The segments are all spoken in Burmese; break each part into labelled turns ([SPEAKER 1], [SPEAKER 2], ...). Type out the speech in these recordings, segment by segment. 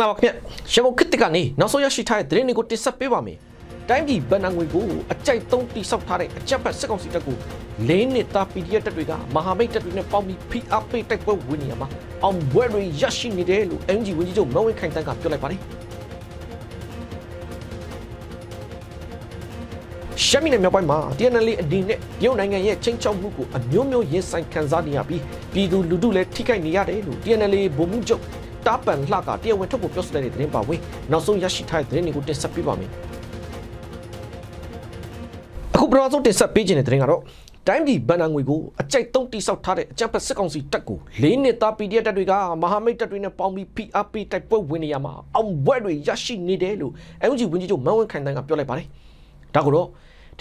[SPEAKER 1] ္ဂလာပါခင်ဗျရမုတ်ခစ်တစ်ကနေနောက်ဆုံးရရှိထားတဲ့သတင်းတွေကိုတင်ဆက်ပေးပါမယ်တိုင်းပြည်ဗန်နငွေကိုအကြိုက်သုံးတိဆောက်ထားတဲ့အကြက်ဖက်စစ်ကောင်စီတပ်ကိုလေးနှစ်သား PDF တပ်တွေကမဟာမိတ်တပ်တွေနဲ့ပေါင်းပြီးဖိအားပေးတိုက်ပွဲဝင်နေရမှာအောင်ဘွဲတွေရရှိနေတယ်လို့ NG ဝန်ကြီးချုပ်မန်ဝင်းခိုင်တန်းကပြောလိုက်ပါတယ်ရှမ်းပြည်နယ်မြောက်ပိုင်းမှာ TNL အနေနဲ့ရုတ်နိုင်ငံရဲ့ချင်းချောက်မှုကိုအမျိုးမျိုးရင်ဆိုင်ခံစားနေရပြီးပြည်သူလူထုလည်းထိခိုက်နေရတယ်လို့ TNL ဗိုလ်မှူးချုပ် တာပန်လှကတရားဝင်ထုတ်ဖို့ပြောဆိုတဲ့သတင်းပါဝင်နောက်ဆုံးရရှိထားတဲ့သတင်းတွေကိုတင်ဆက်ပေးပါမယ်အခုပထမဆုံးတင်ဆက်ပေးခြင်းတဲ့သတင်းကတော့တိုင်းပြည်ဗန်နာငွေကိုအကြိုက်သုံးတိဆောက်ထားတဲ့အကြံဖက်စစ်ကောင်စီတပ်ကိုလေးနှစ်သား PDF တပ်တွေကမဟာမိတ်တပ်တွေနဲ့ပေါင်းပြီး PRP တိုက်ပွဲဝင်နေရမှာအောင်ဘွဲတွေရရှိနေတယ်လို့ NUG ဝန်ကြီးချုပ်မန်ဝင်းခိုင်တန်းကပြောလိုက်ပါတယ်ဒါကတော့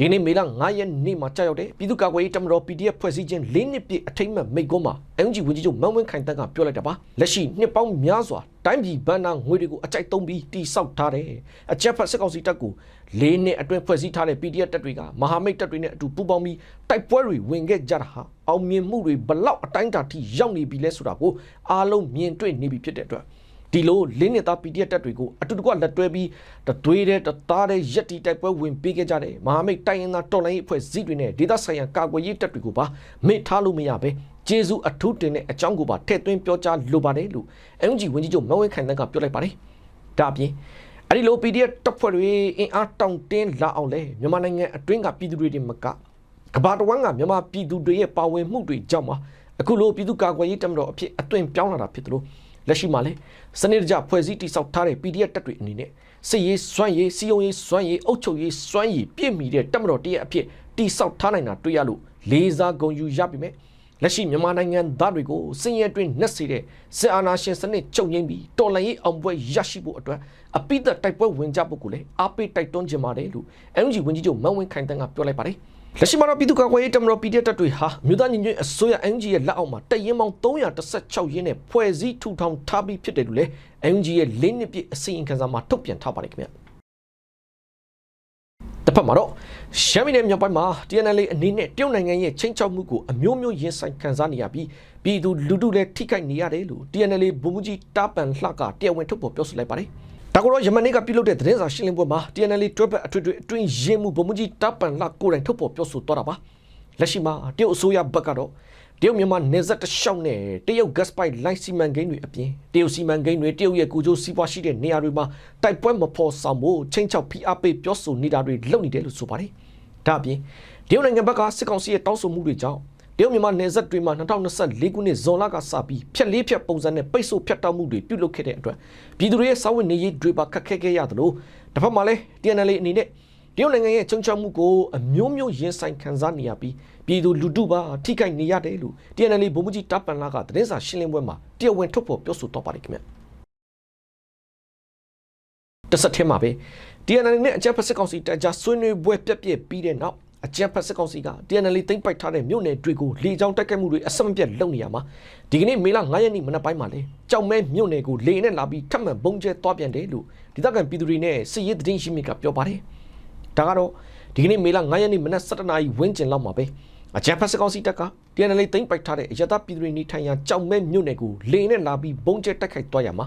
[SPEAKER 1] ဒီနေ့မေလ9ရက်နေ့မှာကြာရောက်တဲ့ပြည်သူ့ကာကွယ်ရေးတပ်မတော် PDF ဖွဲ့စည်းခြင်း၄နှစ်ပြည့်အထိမ်းအမှတ်မိန့်ခွန်းမှာ NUG ဝန်ကြီးချုပ်မန်ဝင်းခိုင်တန်းကပြောလိုက်တာပါလက်ရှိနှစ်ပေါင်းများစွာတိုင်းပြည်ဗန်နာငွေတွေကိုအကြိုက်သုံးပြီးတိဆောက်ထားတဲ့အကြက်ဖက်စစ်ကောင်စီတပ်ကို၄နှစ်အတွင်းဖွဲ့စည်းထားတဲ့ PDF တပ်တွေကမဟာမိတ်တပ်တွေနဲ့အတူပူးပေါင်းပြီးတိုက်ပွဲတွေဝင်ခဲ့ကြတာဟာအောင်မြင်မှုတွေဘလောက်အတိုင်းအတာထိရောက်နေပြီလဲဆိုတာကိုအားလုံးမြင်တွေ့နေပြီဖြစ်တဲ့အတွက် ဒီလိုလင်းနေတာ PDF တက်တွေကိုအတူတကွလက်တွဲပြီးတသွေးတဲ့တသားတဲ့ရက်တီတိုက်ပွဲဝင်ပေးခဲ့ကြတယ်မဟာမိတ်တိုင်းရင်းသားတော်လိုင်းရေးအဖွဲ့စည်းတွေနဲ့ဒေသဆိုင်ရာကာကွယ်ရေးတပ်တွေကိုပါမေ့ထားလို့မရပဲကျေးဇူးအထူးတင်တဲ့အကြောင်းကိုပါထည့်သွင်းပြောကြားလိုပါတယ်လို့ NUG ဝန်ကြီးချုပ်မန်ဝင်းခိုင်တန်းကပြောလိုက်ပါတယ်ဒါအပြင်အဲ့ဒီလို PDF တပ်ဖွဲ့တွေအင်အားတောင့်တင်းလာအောင်လဲမြန်မာနိုင်ငံအတွင်းကပြည်သူတွေတင်မကကဘာတဝမ်းကမြန်မာပြည်သူတွေရဲ့ပါဝင်မှုတွေကြောင့်ပါအခုလိုပြည်သူကာကွယ်ရေးတပ်မတော်အဖြစ်အသွင်ပြောင်းလာတာဖြစ်တယ်လို့ လက်ရှိမှာလေစနစ်တကျဖွဲ့စည်းတိစောက်ထားတဲ့ PDF တပ်တွေအနေနဲ့စစ်ရေးစွမ်းရေးစီယုံရေးစွမ်းရေးအုပ်ချုပ်ရေးစွမ်းရေးပြည့်မီတဲ့တပ်မတော်တရက်အဖြစ်တိစောက်ထားနိုင်တာတွေ့ရလို့လေးစားဂုဏ်ယူရပြီမဲ့လက်ရှိမြန်မာနိုင်ငံသားတွေကိုစင်ရဲတွင်နှက်စေတဲ့စစ်အာဏာရှင်စနစ်ချုပ်ငိမ့်ပြီးတော်လှန်ရေးအောင်ပွဲရရှိဖို့အတွက်အပိသက်တိုက်ပွဲဝင်ကြဖို့ကိုလည်းအားပေးတိုက်တွန်းခြင်းပါတယ်လို့ NUG ဝန်ကြီးချုပ်မန်ဝင်းခိုင်တန်းကပြောလိုက်ပါတယ် လက်ရှိမှာတော့ပြည်သူ့ကာကွယ်ရေးတပ်မတော် PDF တပ်တွေဟာမြို့သားညီညွတ်အစိုးရ NG ရဲ့လက်အောက်မှာတပ်ရင်းပေါင်း316ရင်းနဲ့ဖွဲ့စည်းထူထောင်ထားပြီးဖြစ်တယ်လို့လည်း NG ရဲ့၄နှစ်ပြည့်အစီရင်ခံစာမှာထုတ်ပြန်ထားပါတယ်ခင်ဗျတစ်ဖက်မှာတော့ရှမ်းပြည်နယ်မြောက်ပိုင်းမှာ TNL အနေနဲ့တရုတ်နိုင်ငံရဲ့ချင်းချောက်မှုကိုအမျိုးမျိုးရင်ဆိုင်ခံစားနေရပြီးပြည်သူလူထုလည်းထိခိုက်နေရတယ်လို့ TNL ဗိုလ်မှူးကြီးတာပန်လှကတရားဝင်ထုတ်ပေါ်ပြောဆိုလိုက်ပါတယ် ဒါကတော့ယမန်နေ့ကပြုလုပ်တဲ့သတင်းစာရှင်းလင်းပွဲမှာ TNL တွဲဘက်အထွေထွေအတွင်းရင်းမှုဗိုလ်မှူးကြီးတာပန်လှကိုယ်တိုင်ထုတ်ပေါ်ပြောဆိုသွားတာပါလက်ရှိမှာတရုတ်အစိုးရဘက်ကတော့တရုတ်မြန်မာနယ်စပ်တစ်လျှောက်နဲ့တရုတ် gas pipe line စီမံကိန်းတွေအပြင်တရုတ်စီမံကိန်းတွေတရုတ်ရဲ့ကိုကျိုးစီးပွားရှိတဲ့နေရာတွေမှာတိုက်ပွဲမဖော်ဆောင်ဖို့ချင်းချောက်ဖိအားပေးပြောဆိုနေတာတွေလုပ်နေတယ်လို့ဆိုပါတယ်။ဒါအပြင်တရုတ်နိုင်ငံဘက်ကစစ်ကောင်စီရဲ့တောင်းဆိုမှုတွေကြောင့် တရုတ်မြန်မာနယ်စပ်တွေမှာ2024ခုနှစ်ဇွန်လကစပြီးဖြက်လေးဖြက်ပုံစံနဲ့ပိတ်ဆို့ဖြတ်တောက်မှုတွေပြုလုပ်ခဲ့တဲ့အတွက်ပြည်သူတွေရဲ့စာဝတ်နေရေးတွေပါခက်ခဲခဲ့ရသလိုတစ်ဖက်မှာလည်း TNL အနေနဲ့တရုတ်နိုင်ငံရဲ့ချုံချောက်မှုကိုအမျိုးမျိုးရင်ဆိုင်ခံစားနေရပြီးပြည်သူလူထုပါထိခိုက်နေရတယ်လို့ TNL ဗိုလ်မှူးကြီးတပ်ပန်လာကသတင်းစာရှင်းလင်းပွဲမှာတရားဝင်ထုတ်ဖော်ပြောဆိုတော့ပါတယ်ခင်ဗျတစ်ဆက်တည်းမှာပဲ TNL နဲ့အကြံဖက်စစ်ကောင်စီတပ်ကြားဆွေးနွေးပွဲပြက်ပြက်ပြီးတဲ့နောက် အကြံဖက်စစ်ကောင်စီက TNL သိမ်းပိုက်ထားတဲ့မြို့နယ်တွေကိုလေကြောင်းတိုက်ခိုက်မှုတွေအဆက်မပြတ်လုပ်နေရမှာဒီကနေ့မေလ9ရက်နေ့မနက်ပိုင်းမှာလဲကြောင်မဲမြို့နယ်ကိုလေနဲ့လာပြီးထပ်မံဘုံကျဲသွားပြန်တယ်လို့ဒေသခံပြည်သူတွေနဲ့စစ်ရေးသတင်းရှိမြစ်ကပြောပါတယ်ဒါကတော့ဒီကနေ့မေလ9ရက်နေ့မနက်7:00နာရီဝန်းကျင်လောက်မှာပဲအကြံဖက်စကောင်စီတပ်က TNL သိမ်းပိုက်ထားတဲ့အရသာပြည်သူတွေနေထိုင်ရာကြောင်မဲမြို့နယ်ကိုလေနဲ့လာပြီးဘုံကျဲတိုက်ခိုက်သွားရမှာ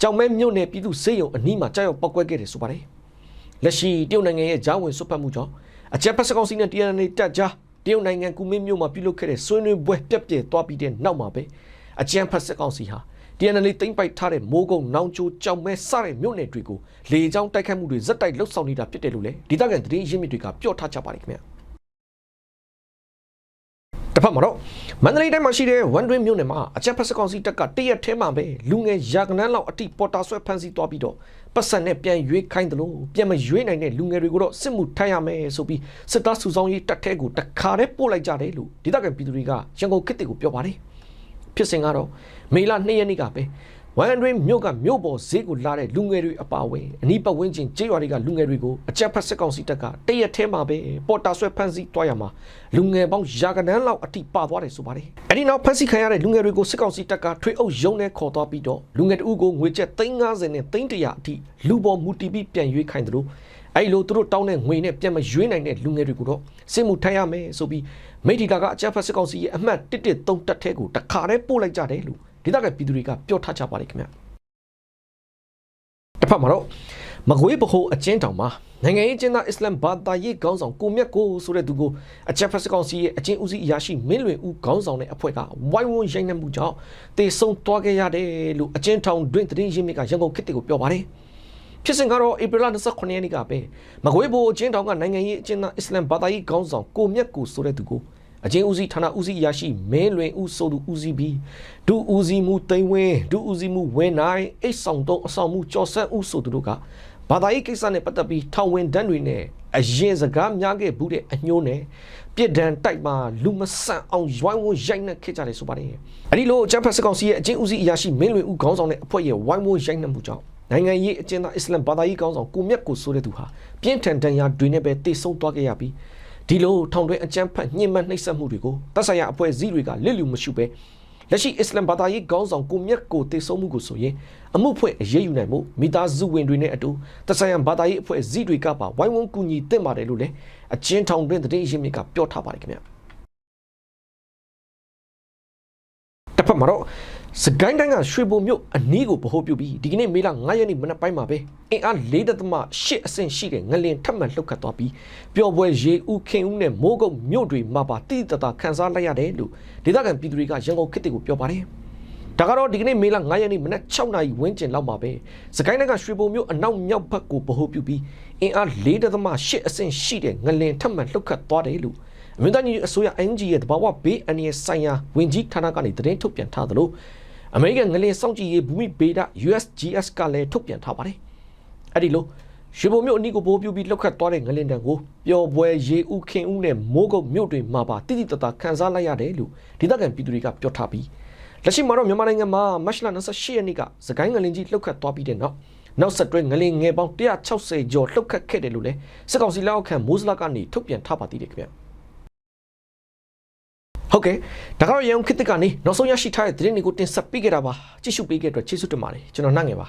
[SPEAKER 1] ကြောင်မဲမြို့နယ်ပြည်သူစေယုံအနီးမှာကြောက်ရောက်ပောက်ကွဲခဲ့တယ်ဆိုပါတယ်လက်ရှိတရုတ်နိုင်ငံရဲ့ဂျားဝင်ဆွတ်ဖက်မှုကြောင့် အကြံဖက်စကောင်စီနဲ့ TNL တပ်ကြားတရုတ်နိုင်ငံကူမင်းမြို့မှာပြုလုပ်ခဲ့တဲ့ဆွေးနွေးပွဲပြက်ပြဲသွားပြီးတဲ့နောက်မှာပဲအကြံဖက်စကောင်စီဟာ TNL သိမ်းပိုက်ထားတဲ့မိုးကုံနောင်ချိုကြောင်မဲစတဲ့မြို့နယ်တွေကိုလေကြောင်းတိုက်ခတ်မှုတွေဇက်တိုက်လှုပ်ဆောင်နေတာဖြစ်တယ်လို့လည်းဒေသခံသတင်းရင်းမြစ်တွေကပြောထားကြပါတယ်ခင်ဗျာ တစ်ဖက်မှာတော့မန္တလေးတိုင်းမှာရှိတဲ့ဝန်တွင်းမြို့နယ်မှာအချက်ဖက်စကောင်စီတပ်ကတရက်ထဲမှာပဲလူငယ်ရာကနန်းလောက်အတိပေါ်တာဆွဲဖမ်းဆီးသွားပြီးတော့ပတ်စံနဲ့ပြန်ရွေးခိုင်းတယ်လို့ပြန်မရွေးနိုင်တဲ့လူငယ်တွေကိုတော့စစ်မှုထမ်းရမယ်ဆိုပြီးစစ်သားစုဆောင်ရေးတပ်ထဲကိုတခါတည်းပို့လိုက်ကြတယ်လို့ဒေသခံပြည်သူတွေကရန်ကုန်ခေတ်တွေကိုပြောပါတယ်ဖြစ်စဉ်ကတော့မေလ2ရက်နေ့ကပဲ ဝမ်တွင်မြို့ကမြို့ပေါ်ဈေးကိုလာတဲ့လူငယ်တွေအပါအဝင်အနီးပတ်ဝန်းကျင်ကျေးရွာတွေကလူငယ်တွေကိုအကြက်ဖက်စစ်ကောင်စီတပ်ကတရက်ထဲမှာပဲပေါ်တာဆွဲဖမ်းဆီးတွားရမှာလူငယ်ပေါင်းရာကနန်းလောက်အထိပါသွားတယ်ဆိုပါတယ်။အဲဒီနောက်ဖမ်းဆီးခံရတဲ့လူငယ်တွေကိုစစ်ကောင်စီတပ်ကထွေအုပ်ရုံးနဲ့ခေါ်သွားပြီးတော့လူငယ်တဦးကိုငွေကျပ်350နဲ့300အထိလူပေါ်မူတီပြီးပြန်ရွေးခိုင်းတယ်လို့အဲ့လိုသူတို့တောင်းတဲ့ငွေနဲ့ပြန်မရွေးနိုင်တဲ့လူငယ်တွေကိုတော့စစ်မှုထမ်းရမယ်ဆိုပြီးမိထီတာကအကြက်ဖက်စစ်ကောင်စီရဲ့အမှတ်113တက်ထဲကိုတခါတည်းပို့လိုက်ကြတယ်လို့ ဒေသခံပြည်သူတွေကပြောထားကြပါတယ်ခင်ဗျာတစ်ဖက်မှာတော့မကွေးဗဟိုအကျဉ်းတောင်မှာနိုင်ငံရေးကျင်းသားအစ္စလမ်ဘာသာရေးခေါင်းဆောင်ကိုမြတ်ကိုဆိုတဲ့သူကိုအချက်ဖက်စကောင်စီရဲ့အကျဉ်းဦးစီးအရာရှိမင်းလွင်ဦးခေါင်းဆောင်တဲ့အဖွဲ့ကဝိုင်းဝန်းရိုက်နှက်မှုကြောင့်တေဆုံသွားခဲ့ရတယ်လို့အကျဉ်းထောင်တွင်သတင်းရင်းမြစ်ကရန်ကုန်ခေတ်ကိုပြောပါတယ်ဖြစ်စဉ်ကတော့ဧပြီလ29ရက်နေ့ကပဲမကွေးဗဟိုအကျဉ်းတောင်ကနိုင်ငံရေးအကျဉ်းသားအစ္စလမ်ဘာသာရေးခေါင်းဆောင်ကိုမြတ်ကိုဆိုတဲ့သူကို အချင်းဦးစီးဌာနဦးစီးအရာရှိမင်းလွင်ဦးဆိုသူဦးစီးပြီးဒုဦးစီးမှုတိန်ဝင်းဒုဦးစီးမှုဝင်းနိုင်အိတ်ဆောင်တုံးအဆောင်မှုကျော်ဆန်းဦးဆိုသူတို့ကဘာသာရေးကိစ္စနဲ့ပတ်သက်ပြီးထောင်ဝင်တန်းတွေနဲ့အရင်စကားများခဲ့ဘူးတဲ့အညိုးနဲ့ပြစ်ဒဏ်တိုက်မှာလူမဆန့်အောင်ရွိုင်းဝန်းရိုက်နှက်ခဲ့ကြတယ်ဆိုပါတယ်။အဲဒီလိုအကြမ်းဖက်စစ်ကောင်စီရဲ့အချင်းဦးစီးအရာရှိမင်းလွင်ဦးခေါင်းဆောင်တဲ့အဖွဲ့ရဲ့ဝိုင်းဝန်းရိုက်နှက်မှုကြောင့်နိုင်ငံရေးအကျဉ်းသားအစ္စလမ်ဘာသာရေးခေါင်းဆောင်ကိုမြတ်ကိုဆိုတဲ့သူဟာပြင်းထန်ဒဏ်ရာတွေနဲ့ပဲတိတ်ဆုံးသွားခဲ့ရပြီး ဒီလိုထောင်တွင်းအကြမ်းဖက်ညှဉ်းပန်းနှိပ်စက်မှုတွေကိုတပ်ဆိုင်ရာအဖွဲ့အစည်းတွေကလစ်လူမရှုပဲလက်ရှိအစ္စလမ်ဘာသာရေးခေါင်းဆောင်ကိုမြတ်ကိုတိတ်ဆုံးမှုကိုဆိုရင်အမှုဖွဲ့အရေးယူနိုင်မှုမိသားစုဝင်တွေနဲ့အတူတပ်ဆိုင်ရာဘာသာရေးအဖွဲ့အစည်းတွေကပါဝိုင်းဝန်းကူညီသင့်ပါတယ်လို့လည်းအချင်းထောင်တွင်းသတင်းရင်းမြစ်ကပြောထားပါတယ်ခင်ဗျတစ်ဖက်မှာတော့ စကိုင်းတိုင်းကရွှေဘုံမြို့အနီးကိုဗဟိုပြုပြီးဒီကနေ့မေလ9ရက်နေ့မနက်ပိုင်းမှာပဲအင်အား4.8အဆင့်ရှိတဲ့ငလင်ထပ်မံလှုပ်ခတ်သွားပြီးပျော်ပွဲရေဦးခင်ဦးနဲ့မိုးကုတ်မြို့တွေမှာပါတိတိတတ်ခန်းစားလိုက်ရတယ်လို့ဒေသခံပြည်သူတွေကရန်ကုန်ခေတ်တွေကိုပြောပါတယ်ဒါကတော့ဒီကနေ့မေလ9ရက်နေ့မနက်6နာရီဝန်းကျင်လောက်မှာပဲစကိုင်းတိုင်းကရွှေဘုံမြို့အနောက်မြောက်ဘက်ကိုဗဟိုပြုပြီးအင်အား4.8အဆင့်ရှိတဲ့ငလင်ထပ်မံလှုပ်ခတ်သွားတယ်လို့ အမျိုးသားညီအစိုးရ NG ရဲ့တဘာဝဘေးအန္တရာယ်ဆိုင်ရာဝင်ကြီးဌာနကနေသတင်းထုတ်ပြန်ထားသလိုအမေရိကန်ငလင်စောင့်ကြည့်ရေးဘူမိဗေဒ USGS ကလည်းထုတ်ပြန်ထားပါတယ်။အဲ့ဒီလိုရွှေဘုံမြို့အနီးကိုပိုးပြူပြီးလှုပ်ခတ်သွားတဲ့ငလင်တံကိုပျော်ပွဲရေဦးခင်ဦးနဲ့မိုးကုတ်မြို့တွေမှာပါတိတိတတ်တာခန်းစားလိုက်ရတယ်လို့ဒေသခံပြည်သူတွေကပြောထားပြီးလက်ရှိမှာတော့မြန်မာနိုင်ငံမှာမတ်လ28ရက်နေ့ကစကိုင်းငလင်ကြီးလှုပ်ခတ်သွားပြီးတဲ့နောက်နောက်ဆက်တွဲငလင်ငယ်ပေါင်း160ကျော်လှုပ်ခတ်ခဲ့တယ်လို့လည်းစစ်ကောင်စီလက်အောက်ခံမိုးစလကနေထုတ်ပြန်ထားပါသေးတယ်ခင်ဗျာ ဟုတ်ကဲ့ဒါကတော့ရန်ကုန်ခေတ်သစ်ကနေနောက်ဆုံးရရှိထားတဲ့သတင်းတွေကိုတင်ဆက်ပေးခဲ့တာပါကြည့်ရှုပေးခဲ့တဲ့အတွက်ကျေးဇူးတင်ပါတယ်ကျွန်တော်နှငယ်ပါ